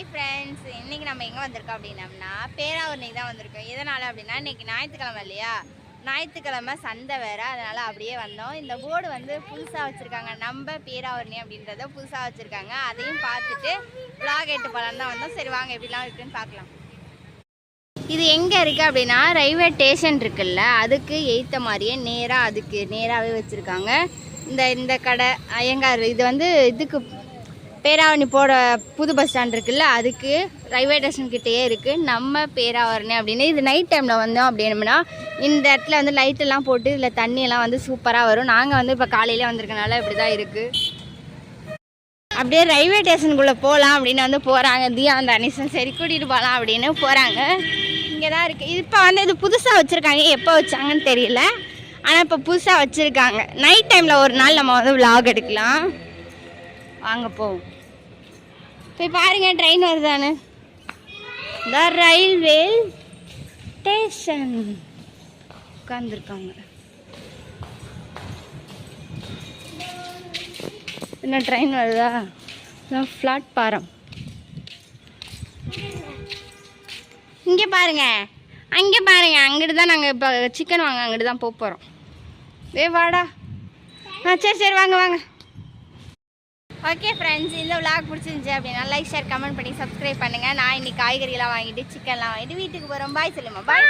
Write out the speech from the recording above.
Hi friends இன்னைக்கு நம்ம எங்கே வந்திருக்கோம் அப்படின்னம்னா பேராவூர்னிக்கு தான் வந்திருக்கோம். எதனால் அப்படின்னா இன்னைக்கு ஞாயிற்றுக்கிழமை இல்லையா? ஞாயிற்றுக்கிழமை சந்தை வேறு. அதனால் அப்படியே வந்தோம். இந்த போர்டு வந்து புதுசாக வச்சுருக்காங்க. நம்ம பேராவூர்னி அப்படின்றத புதுசாக வச்சுருக்காங்க. அதையும் பார்த்துட்டு விளாக் எட்டு பழம் தான் வந்தோம். சரி வாங்க எப்படிலாம் இருக்குன்னு பார்க்கலாம். இது எங்கே இருக்குது அப்படின்னா ரயில்வே ஸ்டேஷன் இருக்குல்ல அதுக்கு எய்த்த மாதிரியே நேராக அதுக்கு நேராகவே வச்சுருக்காங்க. இந்த இந்த கடை ஐயங்கார் இது வந்து இதுக்கு பேராவணி போட புது பஸ் ஸ்டாண்ட் இருக்குல்ல அதுக்கு ரயில்வே ஸ்டேஷன் கிட்டேயே இருக்குது நம்ம பேராவரணி அப்படின்னு. இது நைட் டைமில் வந்தோம் அப்படின்னம்னா இந்த இடத்துல வந்து லைட்டெல்லாம் போட்டு இதில் தண்ணியெல்லாம் வந்து சூப்பராக வரும். நாங்கள் வந்து இப்போ காலையிலே வந்திருக்கனால இப்படி தான் இருக்குது அப்படியே ரயில்வே ஸ்டேஷனுக்குள்ளே போகலாம் அப்படின்னு வந்து போகிறாங்க தியா அந்த அனிசன் சரி கூட்டிகிட்டு போகலாம் அப்படின்னு போகிறாங்க இங்கே தான் இருக்குது இப்போ வந்து இது புதுசாக வச்சுருக்காங்க. எப்போ வச்சாங்கன்னு தெரியல. ஆனால் இப்போ புதுசாக வச்சுருக்காங்க. நைட் டைமில் ஒரு நாள் நம்ம வந்து vlog எடுக்கலாம். வாங்க போவோம் போய் பாருங்க ட்ரெயின் வருதானு த ரயில்வே ஸ்டேஷன் உட்காந்துருக்காங்க என்ன ட்ரெயின் வருதா? ஃப்ளாட் பாரம். இங்கே பாருங்க. அங்கே பாருங்க. அங்கிட்டு தான் நாங்கள் இப்போ சிக்கன் வாங்க அங்கிட்டு தான் போக போகிறோம் வே வாடா. ஆ சரி சரி வாங்க வாங்க. ஓகே ஃப்ரெண்ட்ஸ் இந்த விளாக் பிடிச்சிருந்துச்சி அப்படின்னா லைக் ஷேர் கமெண்ட் பண்ணி சப்ஸ்கிரைப் பண்ணுங்கள் நான் இன்னைக்கு காய்கறிலாம் வாங்கிட்டு சிக்கன்லாம் வாங்கிட்டு வீட்டுக்கு போகிறோம் பாய் சொல்லுமா. பாய்